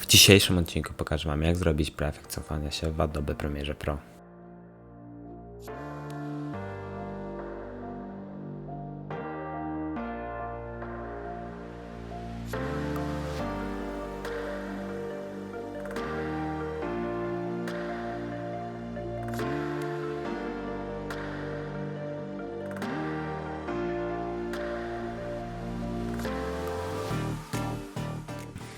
W dzisiejszym odcinku pokażę Wam jak zrobić preefekt cofania się w Adobe Premiere Pro.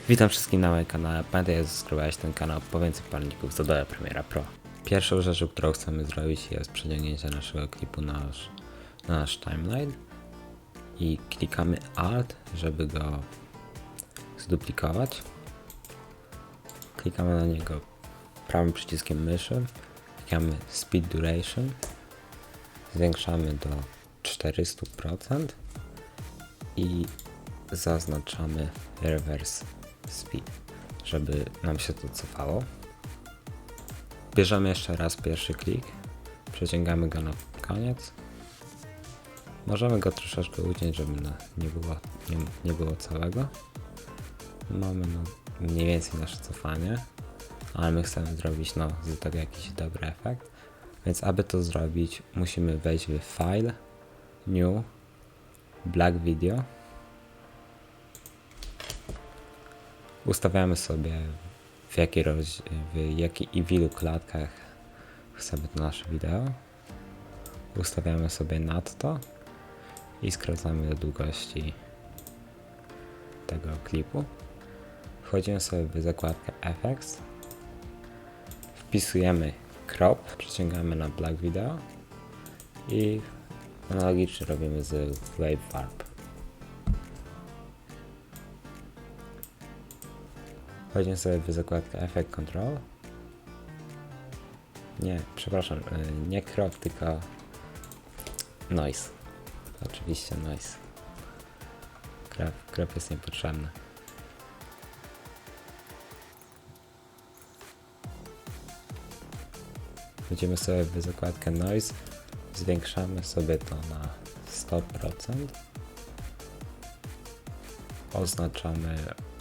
Witam wszystkich na moim kanale. Pamiętaj, że subskrybowałeś ten kanał po więcej palników z Adobe Premiere Pro. Pierwszą rzeczą, którą chcemy zrobić jest przeciągnięcie naszego klipu na nasz, na nasz timeline i klikamy Alt, żeby go zduplikować. Klikamy na niego prawym przyciskiem myszy, klikamy Speed Duration, zwiększamy do 400% i zaznaczamy reverse speed, żeby nam się to cofało. Bierzemy jeszcze raz pierwszy klik, przeciągamy go na koniec. Możemy go troszeczkę uciąć, żeby nie, było, nie, nie było całego. Mamy no, mniej więcej nasze cofanie, ale my chcemy zrobić no, z tego jakiś dobry efekt. Więc aby to zrobić, musimy wejść w File, New, Black Video. Ustawiamy sobie w jakiej, roz, w jakiej i w ilu klatkach chcemy to nasze wideo. Ustawiamy sobie nadto i skracamy do długości tego klipu. Wchodzimy sobie w zakładkę Effects. Wpisujemy crop, przeciągamy na Black Video i analogicznie robimy z Wave Warp. Wchodzimy sobie w zakładkę Effect Control. Nie, przepraszam, y, nie crop, tylko noise. Oczywiście noise. Crop, crop jest niepotrzebny. Wchodzimy sobie w zakładkę noise, zwiększamy sobie to na 100%. Oznaczamy,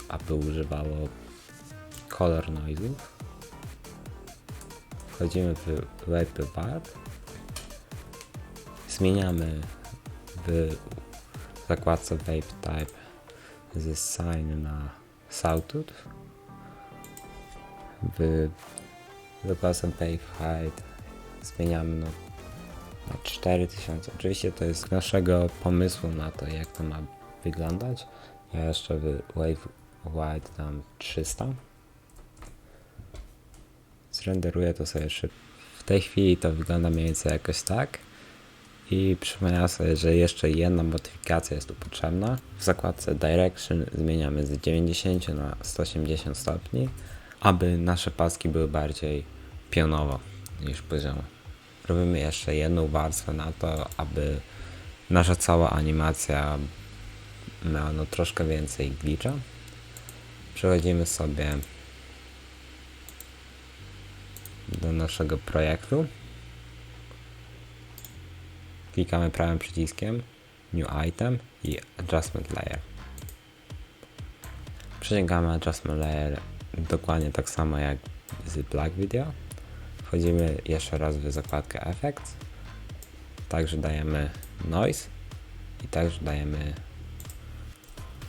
aby używało color noise'ów. Wchodzimy w Wave Warp. Zmieniamy w zakładce Wave Type z Sign na Sawtooth. W zakładce Wave Height zmieniamy no, na 4000. Oczywiście to jest naszego pomysłu na to, jak to ma wyglądać. Ja jeszcze w Wave White dam 300 zrenderuję to sobie szybko. W tej chwili to wygląda mniej więcej jakoś tak. I przypominam sobie, że jeszcze jedna modyfikacja jest tu potrzebna. W zakładce Direction zmieniamy z 90 na 180 stopni, aby nasze paski były bardziej pionowo niż poziomo. Robimy jeszcze jedną warstwę na to, aby nasza cała animacja miała no troszkę więcej glitcha. Przechodzimy sobie do naszego projektu. Klikamy prawym przyciskiem New Item i Adjustment Layer. Przeciągamy Adjustment Layer dokładnie tak samo jak z Black Video. Wchodzimy jeszcze raz w zakładkę Effects. Także dajemy Noise i także dajemy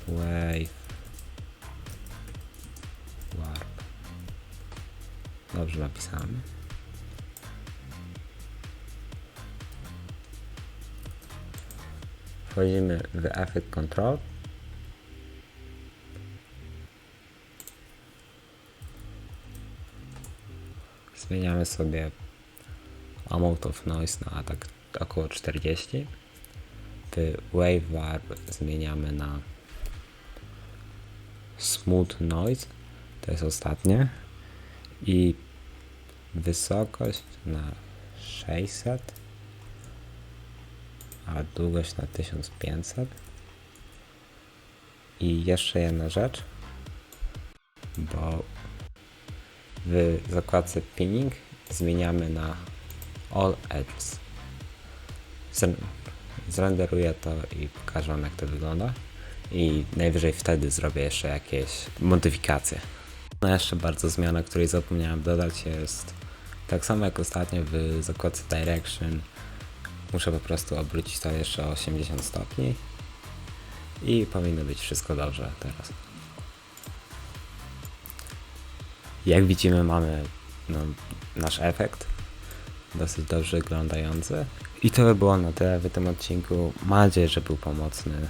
Wave Dobrze napisałem. Wchodzimy w Effect Control. Zmieniamy sobie Amount of Noise na tak około 40. W Wave Warp zmieniamy na Smooth Noise. To jest ostatnie i wysokość na 600 a długość na 1500 i jeszcze jedna rzecz bo w zakładce pinning zmieniamy na all edges Zren- zrenderuję to i pokażę wam jak to wygląda. I najwyżej wtedy zrobię jeszcze jakieś modyfikacje. No jeszcze bardzo zmiana, której zapomniałem dodać jest tak samo jak ostatnio w zakładce Direction. Muszę po prostu obrócić to jeszcze o 80 stopni i powinno być wszystko dobrze teraz. Jak widzimy mamy no, nasz efekt dosyć dobrze wyglądający. I to by było na tyle w tym odcinku. Mam nadzieję, że był pomocny.